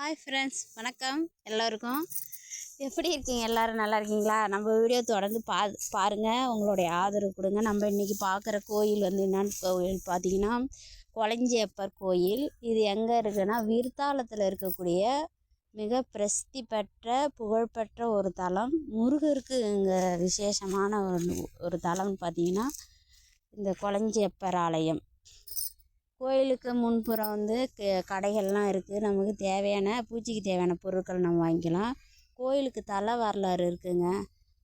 Hi friends வணக்கம். எல்லோருக்கும்? எப்படி இருக்கீங்க? எல்லோரும் நல்லா இருக்கீங்களா? நம்ம வீடியோ தொடர்ந்து பா பாருங்கள் உங்களுடைய ஆதரவு கொடுங்க. நம்ம இன்றைக்கி பார்க்குற கோயில் வந்து என்னென்னு கோயில் பார்த்தீங்கன்னா கொளஞ்சியப்பர் கோயில். இது எங்கே இருக்குன்னா விருத்தாலத்தில் இருக்கக்கூடிய மிக பிரசித்தி பெற்ற புகழ்பெற்ற ஒரு தலம். முருகருக்கு இங்கே விசேஷமான ஒரு ஒரு தலம்னு பார்த்தீங்கன்னா இந்த கொளஞ்சியப்பர் ஆலயம். கோயிலுக்கு முன்புறம் வந்து கடைகள்லாம் இருக்குது நமக்கு தேவையான பூஜைக்கு தேவையான பொருட்கள் நம்ம வாங்கிக்கலாம். கோயிலுக்கு தல வரலாறு இருக்குதுங்க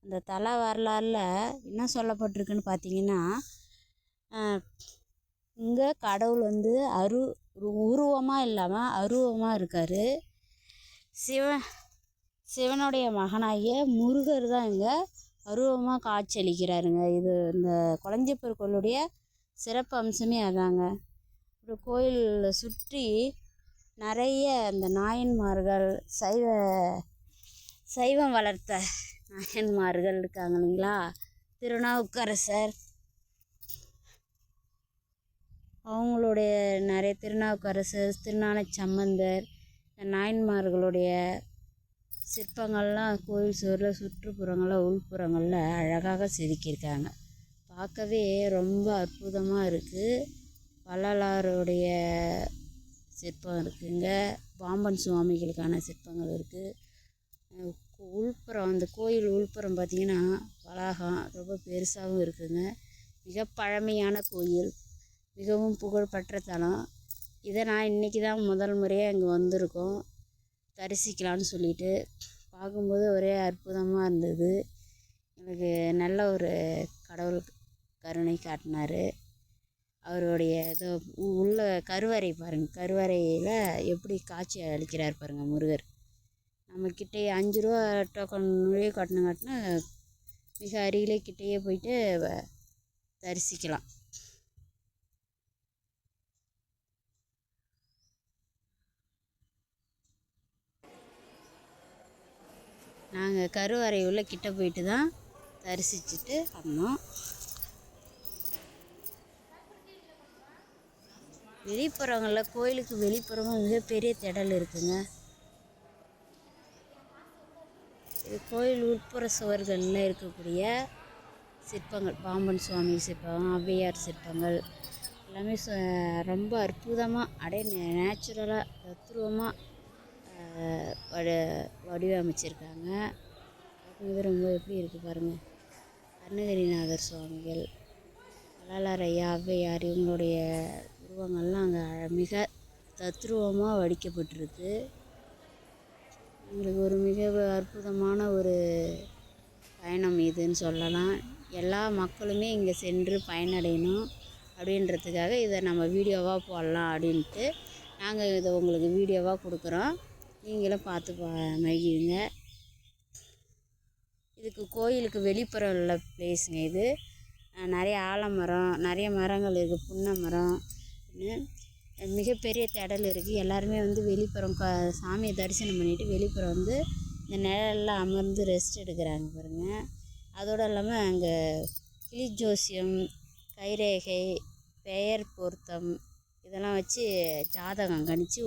அந்த தல வரலாறில் என்ன சொல்லப்பட்டிருக்குன்னு பார்த்தீங்கன்னா இங்கே கடவுள் வந்து அரு உருவமாக இல்லாமல் அருவமாக இருக்கார். சிவன் சிவனுடைய மகனாகிய முருகர் தான் இங்கே அருவமாக காட்சியளிக்கிறாருங்க இது இந்த கொளஞ்சியப்பர் கோயிலுடைய சிறப்பு அம்சமே அதாங்க. அப்புறம் கோயிலில் சுற்றி நிறைய அந்த நாயன்மார்கள் சைவ சைவம் வளர்த்த நாயன்மார்கள் இருக்காங்க இல்லைங்களா? திருநாவுக்கரசர். அவங்களுடைய நிறைய திருநாவுக்கரசர் திருஞான சம்பந்தர் நாயன்மார்களுடைய சிற்பங்கள்லாம் கோயில் சுவரில் சுற்றுப்புறங்களில் உள்புறங்களில் அழகாக செதுக்கியிருக்காங்க. பார்க்கவே ரொம்ப அற்புதமாக இருக்குது வள்ளலாருடைய சிற்பம் இருக்குதுங்க பாம்பன் சுவாமிகளுக்கான சிற்பங்கள் இருக்குது உள்புறம் அந்த கோயில் உள்புறம் பார்த்திங்கன்னா வளாகம் ரொம்ப பெருசாகவும் இருக்குதுங்க மிக பழமையான கோயில். மிகவும் புகழ்பெற்ற தலம். இதை நான் இன்றைக்கி தான் முதல் முறையாக இங்கே வந்திருக்கோம். தரிசிக்கலான்னு சொல்லிட்டு. பார்க்கும்போது ஒரே அற்புதமாக இருந்தது. எனக்கு நல்ல ஒரு கடவுள் கருணை காட்டினார். அவருடைய இது உள்ள கருவறை பாருங்கள் கருவறையில் எப்படி காட்சி அளிக்கிறார் பாருங்கள் முருகர். நம்மக்கிட்டேயே அஞ்சு ரூபா டோக்கன் நுழைவு கட்டணம் காட்டினா மிக அருகிலே கிட்டேயே போயிட்டு தரிசிக்கலாம். நாங்கள் கருவறை உள்ள கிட்ட போயிட்டு தான் தரிசிச்சுட்டு வந்தோம். வெளிப்புறங்களில் கோயிலுக்கு வெளிப்புறமும் மிகப்பெரிய திடல் இருக்குங்க. இது கோயில் உட்புற சுவர்களில் இருக்கக்கூடிய சிற்பங்கள் பாம்பன் சுவாமி சிற்பம் ஔவையார் சிற்பங்கள். எல்லாமே ரொம்ப அற்புதமாக அப்படியே நேச்சுரலாக தத்ரூபமாக வட வடிவமைச்சிருக்காங்க. பார்க்கும்போது ரொம்ப எப்படி இருக்குது பாருங்கள் அருணகிரிநாதர் சுவாமிகள் வள்ளலார் ஐயா ஔவையார் இவங்களுடைய சிற்பங்கள்லாம் அங்கே மிக தத்ரூபமாக வடிக்கப்பட்டிருக்கு. எங்களுக்கு ஒரு மிக அற்புதமான ஒரு பயணம் இதுன்னு சொல்லலாம். எல்லா மக்களுமே இங்கே சென்று பயனடையணும் அப்படின்றதுக்காக இதை நம்ம வீடியோவாக போடலாம் அப்படின்ட்டு நாங்கள் இதை உங்களுக்கு வீடியோவாக கொடுக்குறோம். நீங்களும் பார்த்து பா மகிழுங்க. இதுக்கு கோயிலுக்கு வெளிப்புறம் உள்ள பிளேஸுங்க இது. நிறைய ஆலமரம் நிறைய மரங்கள் இருக்குது புன்னை மரம் மிகப்பெரிய திடல் இருக்குது எல்லாருமே வந்து வெளிப்புறம் க சாமியை தரிசனம் பண்ணிவிட்டு வெளிப்புறம் வந்து இந்த நிழல்ல அமர்ந்து ரெஸ்ட் எடுக்கிறாங்க பாருங்கள் அதோடு இல்லாமல் அங்கே கிளி ஜோசியம் கைரேகை பெயர் பொருத்தம் இதெல்லாம் வச்சு ஜாதகம் கணித்து